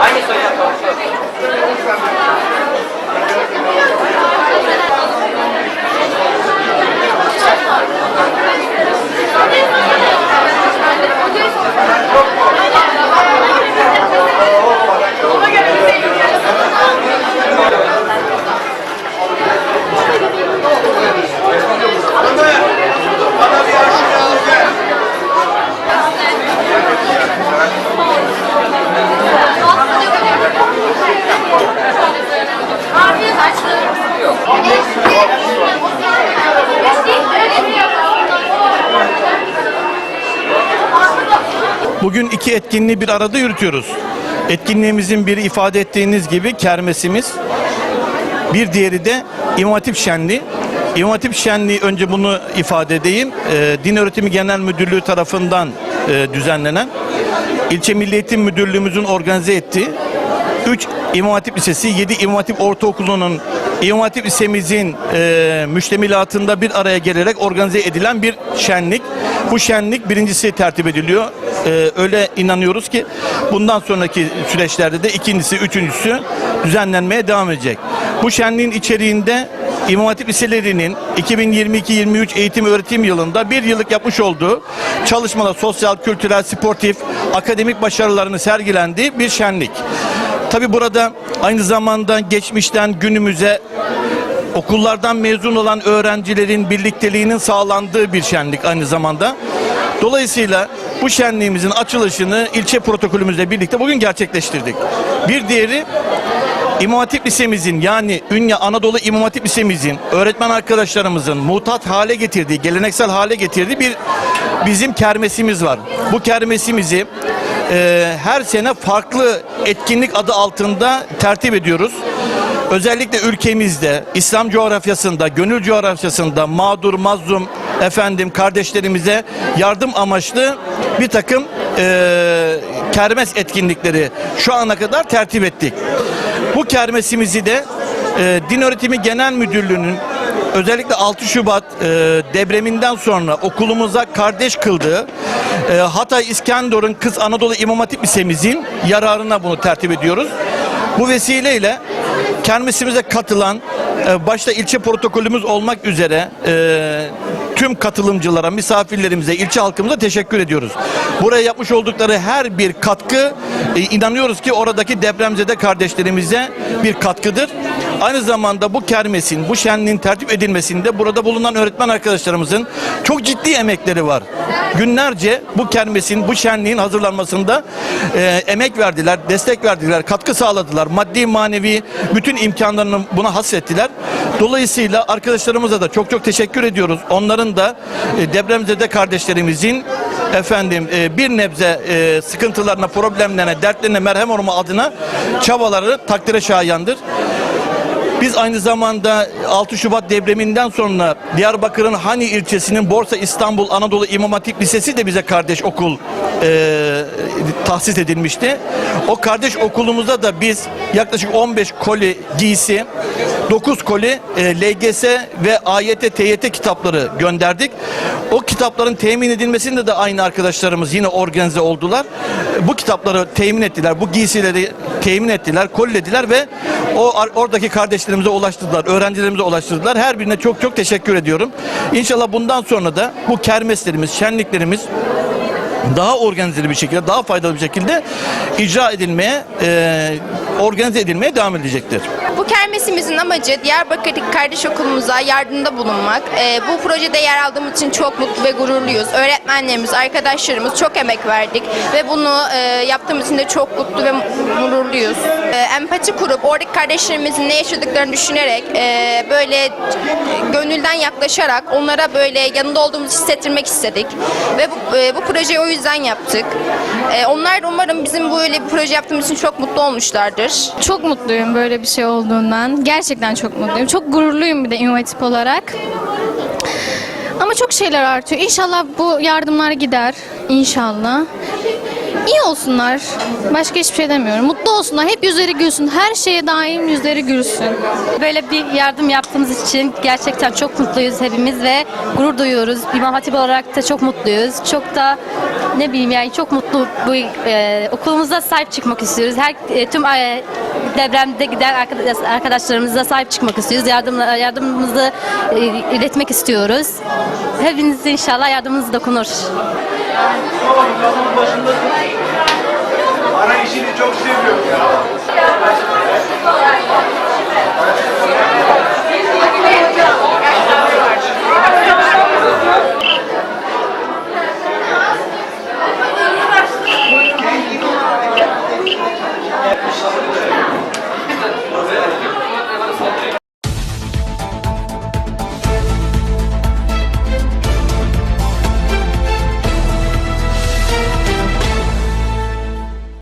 Они свои Bugün iki etkinliği bir arada yürütüyoruz. Etkinliğimizin biri ifade ettiğiniz gibi kermesimiz. Bir diğeri de İmam Şenliği. İmam Şenliği önce bunu ifade edeyim. Ee, Din Öğretimi Genel Müdürlüğü tarafından e, düzenlenen İlçe Milli Eğitim Müdürlüğümüzün organize ettiği 3 İmam Hatip Lisesi, 7 İmam Hatip Ortaokulu'nun İmam Hatip Lisemizin e, müştemilatında bir araya gelerek organize edilen bir şenlik. Bu şenlik birincisi tertip ediliyor. E, öyle inanıyoruz ki bundan sonraki süreçlerde de ikincisi, üçüncüsü düzenlenmeye devam edecek. Bu şenliğin içeriğinde İmam Hatip Liselerinin 2022-23 eğitim öğretim yılında bir yıllık yapmış olduğu çalışmalar sosyal, kültürel, sportif, akademik başarılarını sergilendiği bir şenlik. Tabi burada aynı zamanda geçmişten günümüze okullardan mezun olan öğrencilerin birlikteliğinin sağlandığı bir şenlik aynı zamanda. Dolayısıyla bu şenliğimizin açılışını ilçe protokolümüzle birlikte bugün gerçekleştirdik. Bir diğeri İmam Hatip Lisemizin yani Ünye Anadolu İmam Hatip Lisemizin öğretmen arkadaşlarımızın mutat hale getirdiği, geleneksel hale getirdiği bir bizim kermesimiz var. Bu kermesimizi e, her sene farklı etkinlik adı altında tertip ediyoruz. Özellikle ülkemizde, İslam coğrafyasında, gönül coğrafyasında mağdur, mazlum efendim kardeşlerimize yardım amaçlı bir takım e, kermes etkinlikleri şu ana kadar tertip ettik. Bu kermesimizi de e, Din Öğretimi Genel Müdürlüğü'nün özellikle 6 Şubat e, depreminden sonra okulumuza kardeş kıldığı e, Hatay İskenderun Kız Anadolu İmam Hatip Lisemizin yararına bunu tertip ediyoruz. Bu vesileyle kermesimize katılan e, başta ilçe protokolümüz olmak üzere e, tüm katılımcılara, misafirlerimize, ilçe halkımıza teşekkür ediyoruz. Buraya yapmış oldukları her bir katkı e, inanıyoruz ki oradaki depremzede kardeşlerimize bir katkıdır. Aynı zamanda bu kermesin, bu şenliğin tertip edilmesinde burada bulunan öğretmen arkadaşlarımızın çok ciddi emekleri var. Günlerce bu kermesin, bu şenliğin hazırlanmasında e, emek verdiler, destek verdiler, katkı sağladılar. Maddi, manevi bütün imkanlarını buna hasrettiler. Dolayısıyla arkadaşlarımıza da çok çok teşekkür ediyoruz. Onların da e, depremzede kardeşlerimizin efendim e, bir nebze e, sıkıntılarına, problemlerine, dertlerine merhem olma adına çabaları takdire şayandır. Biz aynı zamanda 6 Şubat depreminden sonra Diyarbakır'ın Hani ilçesinin Borsa İstanbul Anadolu İmam Hatip Lisesi de bize kardeş okul e, tahsis edilmişti. O kardeş okulumuzda da biz yaklaşık 15 koli giysi, 9 koli e, LGS ve AYT, TYT kitapları gönderdik. O kitapların temin edilmesinde de aynı arkadaşlarımız yine organize oldular. Bu kitapları temin ettiler, bu giysileri temin ettiler, kollediler ve o oradaki kardeşlerimize ulaştırdılar, öğrencilerimize ulaştırdılar. Her birine çok çok teşekkür ediyorum. İnşallah bundan sonra da bu kermeslerimiz, şenliklerimiz daha organizeli bir şekilde, daha faydalı bir şekilde icra edilmeye, e, organize edilmeye devam edecektir. Bu kermesimizin amacı Diyarbakır'daki kardeş okulumuza yardımda bulunmak. Ee, bu projede yer aldığımız için çok mutlu ve gururluyuz. Öğretmenlerimiz, arkadaşlarımız çok emek verdik ve bunu e, yaptığımız için de çok mutlu ve gururluyuz. E, empati kurup oradaki kardeşlerimizin ne yaşadıklarını düşünerek e, böyle gönülden yaklaşarak onlara böyle yanında olduğumuzu hissettirmek istedik ve bu, e, bu projeyi o yüzden yaptık. E, onlar umarım bizim böyle bir proje yaptığımız için çok mutlu olmuşlardır. Çok mutluyum böyle bir şey olduğundan. Gerçekten çok mutluyum. Çok gururluyum bir de Hatip olarak. Ama çok şeyler artıyor. İnşallah bu yardımlar gider. İnşallah. İyi olsunlar. Başka hiçbir şey demiyorum. Mutlu olsunlar. Hep yüzleri gülsün. Her şeye daim yüzleri gülsün. Böyle bir yardım yaptığımız için gerçekten çok mutluyuz hepimiz ve gurur duyuyoruz. İmam Hatip olarak da çok mutluyuz. Çok da ne bileyim yani çok mutlu bu e, okulumuza sahip çıkmak istiyoruz. Her e, tüm e, depremde giden arkadaş, arkadaşlarımıza sahip çıkmak istiyoruz. Yardım yardımımızı e, iletmek istiyoruz. Hepiniz inşallah yardımınız dokunur. Ana işini çok seviyorum ya.